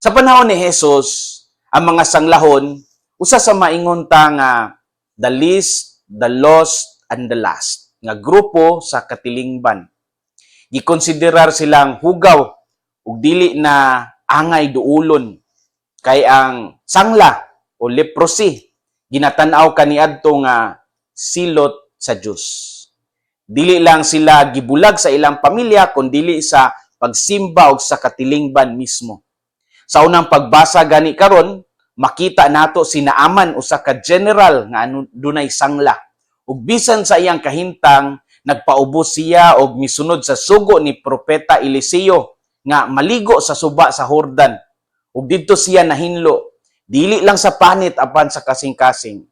Sa panahon ni Jesus, ang mga sanglahon, usa sa maingon ta nga the least, the lost, and the last nga grupo sa katilingban. Gikonsiderar silang hugaw ug dili na angay duulon kay ang sangla o leprosy ginatanaw kaniadto nga silot sa Dios. Dili lang sila gibulag sa ilang pamilya kundi sa pagsimba og sa katilingban mismo. Sa unang pagbasa gani karon, makita nato si Naaman usa ka general nga dunay sangla. Ug bisan sa iyang kahintang, nagpaubos siya og misunod sa sugo ni propeta Eliseo nga maligo sa suba sa Hordan. Ug didto siya nahinlo, dili lang sa panit apan sa kasing-kasing.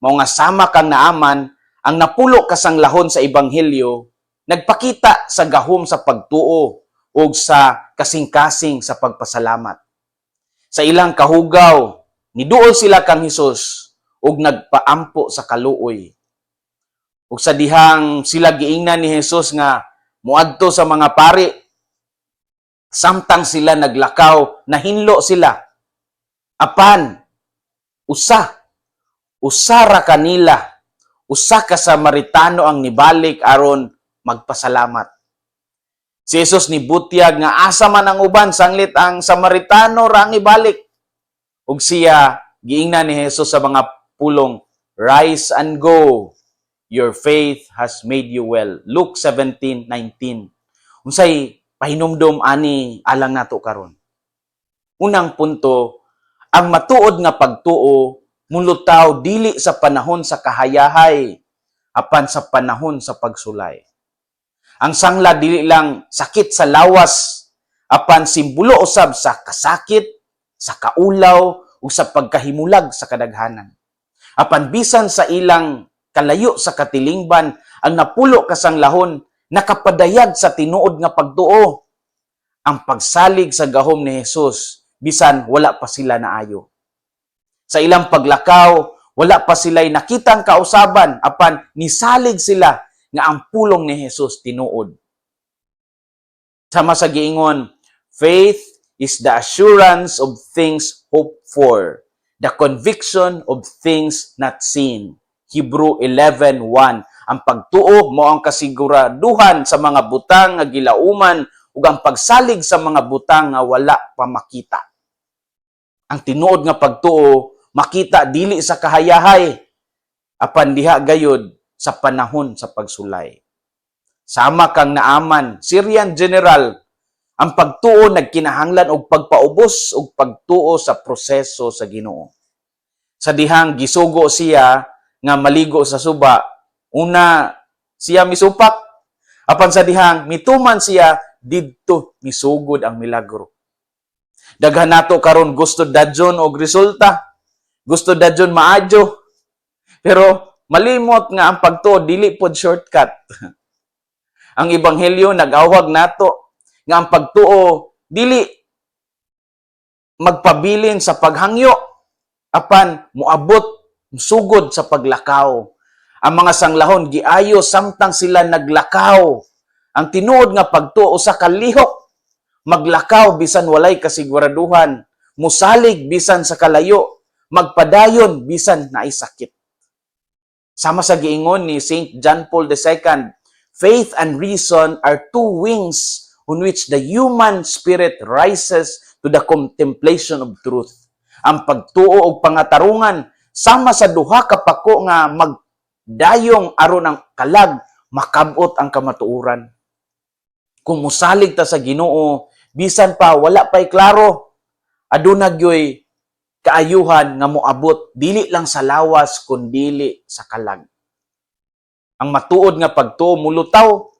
Mao nga sama kang Naaman ang napulo kasanglahon sa ebanghelyo nagpakita sa gahom sa pagtuo ug sa kasing-kasing sa pagpasalamat sa ilang kahugaw, niduol sila kang Hesus ug nagpaampo sa kaluoy. Ug sa dihang sila giingnan ni Hesus nga muadto sa mga pari, samtang sila naglakaw, nahinlo sila. Apan, usa, usara kanila, usa ka Samaritano ang nibalik aron magpasalamat. Si Jesus ni butyag nga asa man ang uban sanglit ang Samaritano ra ang ibalik. Ug siya giingnan ni Jesus sa mga pulong, Rise and go. Your faith has made you well. Luke 17:19. Unsay pahinumdom ani alang nato karon. Unang punto, ang matuod nga pagtuo mulutaw dili sa panahon sa kahayahay apan sa panahon sa pagsulay. Ang sangla dili lang sakit sa lawas, apan simbolo usab sa kasakit, sa kaulaw, ug sa pagkahimulag sa kadaghanan. Apan bisan sa ilang kalayo sa katilingban, ang napulo kasanglahon nakapadayag sa tinuod nga pagtuo. Ang pagsalig sa gahom ni Jesus, bisan wala pa sila naayo. Sa ilang paglakaw, wala pa sila'y nakitang kausaban, apan nisalig sila nga ang pulong ni Jesus tinuod. Sama sa giingon, faith is the assurance of things hoped for, the conviction of things not seen. Hebrew 11:1. Ang pagtuo mo ang kasiguraduhan sa mga butang nga gilauman ug ang pagsalig sa mga butang nga wala pa makita. Ang tinuod nga pagtuo makita dili sa kahayahay apan diha gayud sa panahon sa pagsulay. Sama kang naaman, Syrian general, ang pagtuo nagkinahanglan og pagpaubos og pagtuo sa proseso sa Ginoo. Sa dihang gisugo siya nga maligo sa suba, una siya misupak, apan sa dihang mituman siya didto misugod ang milagro. Daghan nato karon gusto dadyon og resulta, gusto dadyon maadyo, pero malimot nga ang pagtuo dili pod shortcut. ang ebanghelyo nag-awhag nato nga ang pagtuo dili magpabilin sa paghangyo apan muabot sugod sa paglakaw. Ang mga sanglahon giayo samtang sila naglakaw. Ang tinuod nga pagtuo sa kalihok maglakaw bisan walay kasiguraduhan, musalig bisan sa kalayo, magpadayon bisan naay sakit. Sama sa giingon ni St. John Paul II, faith and reason are two wings on which the human spirit rises to the contemplation of truth. Ang pagtuo og pangatarungan sama sa duha ka pako nga magdayong aron ang kalag makabot ang kamatuoran. Kung musalig ta sa Ginoo, bisan pa wala pa'y klaro, aduna gyoy kaayuhan nga moabot dili lang sa lawas kundi sa kalag. Ang matuod nga pagtuo mulutaw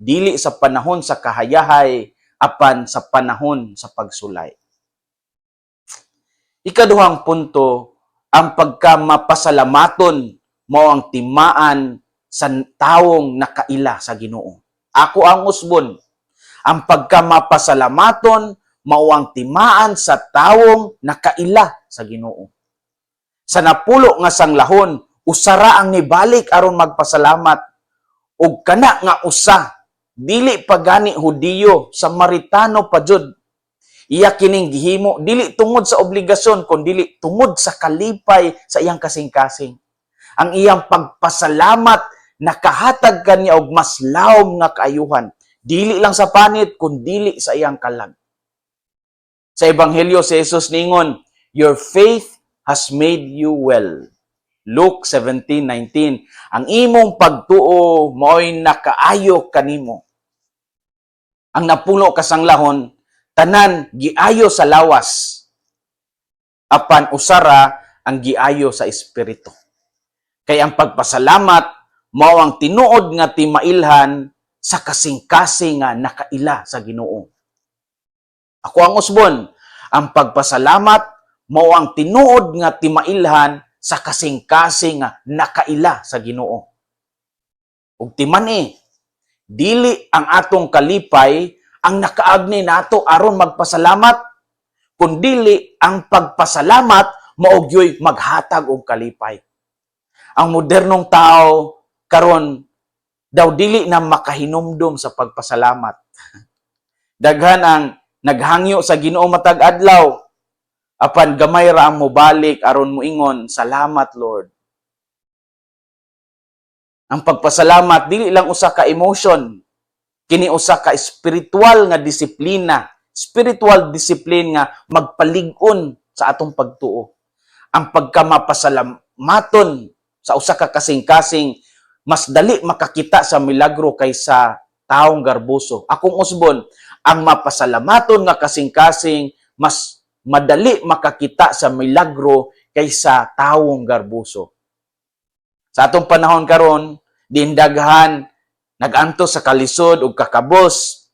dili sa panahon sa kahayahay apan sa panahon sa pagsulay. Ikaduhang punto, ang pagkamapasalamaton mao ang timaan sa tawong nakaila sa Ginoo. Ako ang usbon, ang pagkamapasalamaton mao ang timaan sa tawong nakaila sa Ginoo. Sa napulo nga sanglahon, usara ang nibalik aron magpasalamat ug kana nga usa dili pa gani Hudiyo, Samaritano pa jud. Iya kining gihimo dili tungod sa obligasyon kun dili tungod sa kalipay sa iyang kasing-kasing. Ang iyang pagpasalamat nakahatag kaniya og mas lawom nga kaayuhan. Dili lang sa panit kun dili sa iyang kalag. Sa ebanghelyo si Jesus ningon, "Your faith has made you well." Luke 17:19. Ang imong pagtuo mo'y nakaayo kanimo. Ang napuno kasanglahon tanan giayo sa lawas apan usara ang giayo sa espiritu kay ang pagpasalamat mao ang tinuod nga timailhan sa kasing-kasing nga nakaila sa Ginoo ako ang usbon. Ang pagpasalamat mao ang tinuod nga timailhan sa kasing-kasing nga nakaila sa Ginoo. Ug timani dili ang atong kalipay ang nakaagni nato aron magpasalamat kundili ang pagpasalamat maogyoy maghatag og kalipay. Ang modernong tao karon daw dili na makahinumdum sa pagpasalamat. Daghan ang naghangyo sa Ginoo matag adlaw. Apan gamay ra ang mobalik aron moingon salamat Lord. Ang pagpasalamat dili lang usa ka emotion kini usa ka spiritual nga disiplina. Spiritual discipline nga magpalig-on sa atong pagtuo. Ang pagkamapasalamaton sa usa ka kasing-kasing mas dali makakita sa milagro kaysa taong garbuso. Akong usbon ang mapasalamaton nga kasing-kasing mas madali makakita sa milagro kaysa taong garbuso. Sa atong panahon karon dindaghan naganto sa kalisod ug kakabos.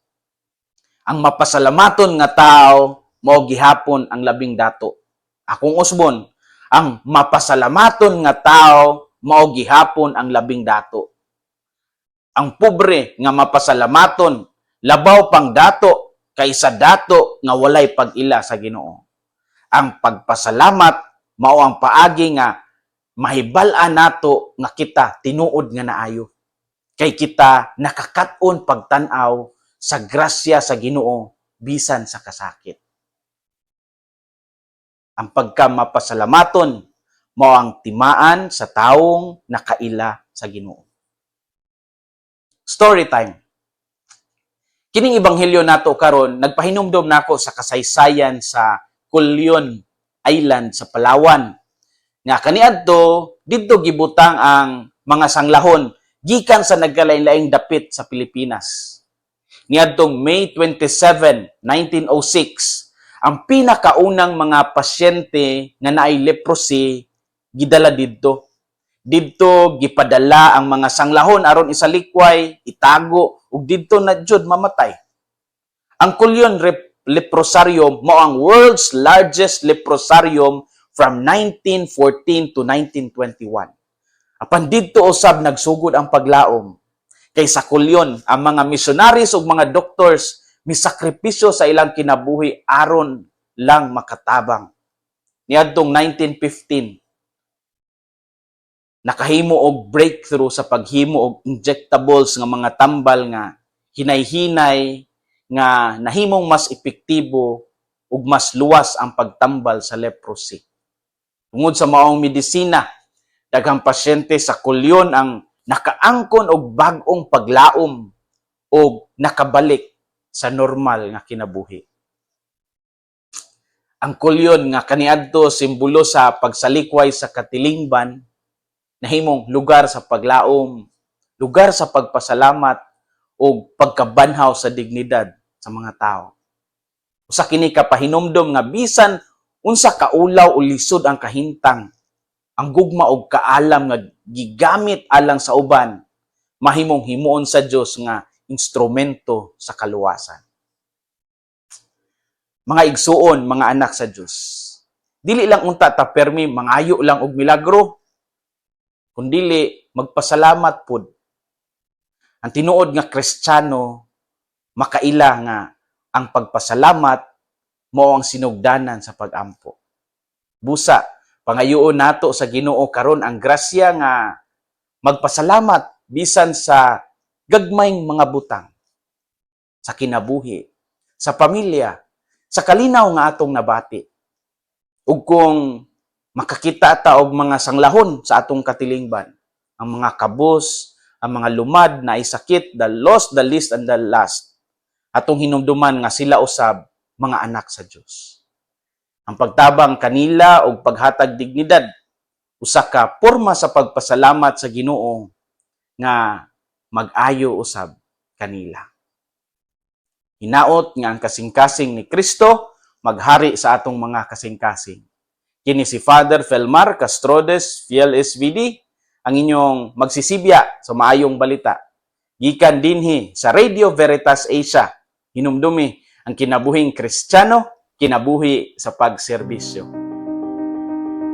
Ang mapasalamaton nga tao mao gihapon ang labing dato. Akong usbon ang mapasalamaton nga tao mao gihapon ang labing dato. Ang pobre nga mapasalamaton labaw pang dato kaysa dato nga walay pag-ila sa Ginoo ang pagpasalamat mao ang paagi nga mahibal-an nato nga kita tinuod nga naayo kay kita nakakaton pagtan-aw sa grasya sa Ginoo bisan sa kasakit. Ang pagkamapasalamaton mao ang timaan sa taong nakaila sa Ginoo. Story time. Kining ebanghelyo nato karon nagpahinumdom nako sa kasaysayan sa Culyon Island sa Palawan. Nga kaniadto didto gibutang ang mga sanglahon gikan sa nagkalain-laing dapit sa Pilipinas. Niadtong May 27, 1906, ang pinakaunang mga pasyente nga naay leprosy gidala didto. Didto gipadala ang mga sanglahon aron isalikway, itago ug didto na jud mamatay. Ang Culyon Rep- Leprosarium mao ang world's largest leprosarium from 1914 to 1921. Apan didto usab nagsugod ang paglaom. Kay sa kulyon, ang mga missionaries ug mga doctors misakripisyo sa ilang kinabuhi aron lang makatabang. Niadtong 1915, nakahimo og breakthrough sa paghimo og injectables nga mga tambal nga hinay-hinay nga nahimong mas epektibo ug mas luwas ang pagtambal sa leprosy. Tungod sa maong medisina, daghang pasyente sa kulyon ang nakaangkon og bag-ong paglaom og nakabalik sa normal nga kinabuhi. Ang kulyon nga kaniadto simbolo sa pagsalikway sa katilingban nahimong lugar sa paglaom, lugar sa pagpasalamat o pagkabanhaw sa dignidad sa mga tao. Usa kini ka pahinumdom nga bisan unsa kaulaw o lisod ang kahintang ang gugma og kaalam nga gigamit alang sa uban mahimong himuon sa Dios nga instrumento sa kaluwasan. Mga igsuon, mga anak sa Dios. Dili lang unta ta permi mangayo lang og milagro, kundili magpasalamat pud. Ang tinuod nga Kristiyano makaila nga ang pagpasalamat mao ang sinugdanan sa pagampo. Busa, pangayoon nato sa Ginoo karon ang grasya nga magpasalamat bisan sa gagmayng mga butang sa kinabuhi, sa pamilya, sa kalinaw nga atong nabati. Ug kung makakita ta og mga sanglahon sa atong katilingban, ang mga kabos, ang mga lumad na isakit, the lost, the least, and the last, atong hinumduman nga sila usab mga anak sa Dios. Ang pagtabang kanila og paghatag dignidad usa ka porma sa pagpasalamat sa Ginoo nga mag-ayo usab kanila. Hinaot nga ang kasing-kasing ni Kristo maghari sa atong mga kasing-kasing. Kini si Father Felmar Castrodes, Fiel SVD, ang inyong magsisibya sa maayong balita. Gikan dinhi sa Radio Veritas Asia, hinumdumi ang kinabuhing Kristiyano, kinabuhi sa pagserbisyo.